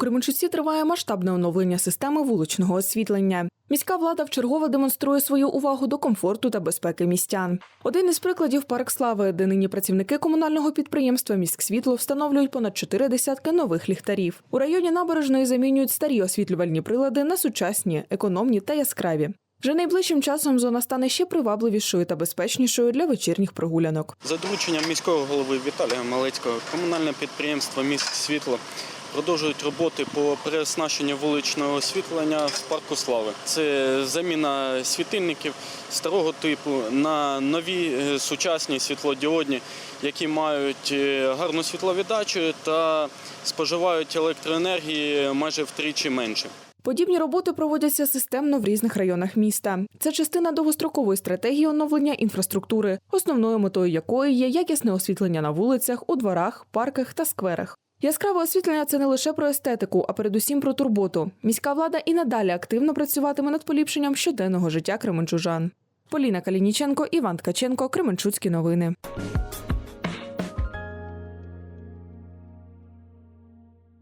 Кременчуці триває масштабне оновлення системи вуличного освітлення. Міська влада вчергове демонструє свою увагу до комфорту та безпеки містян. Один із прикладів парк слави, де нині працівники комунального підприємства «Міськсвітло» встановлюють понад чотири десятки нових ліхтарів. У районі набережної замінюють старі освітлювальні прилади на сучасні, економні та яскраві. Вже найближчим часом зона стане ще привабливішою та безпечнішою для вечірніх прогулянок. За дорученням міського голови Віталія Малецького комунальне підприємство «Міст Світло продовжують роботи по переоснащенню вуличного освітлення в парку Слави. Це заміна світильників старого типу на нові е, сучасні світлодіодні, які мають е, гарну світловіддачу та споживають електроенергії майже втричі менше. Подібні роботи проводяться системно в різних районах міста. Це частина довгострокової стратегії оновлення інфраструктури, основною метою якої є якісне освітлення на вулицях, у дворах, парках та скверах. Яскраве освітлення це не лише про естетику, а передусім про турботу. Міська влада і надалі активно працюватиме над поліпшенням щоденного життя кременчужан. Поліна Калініченко, Іван Ткаченко, Кременчуцькі новини.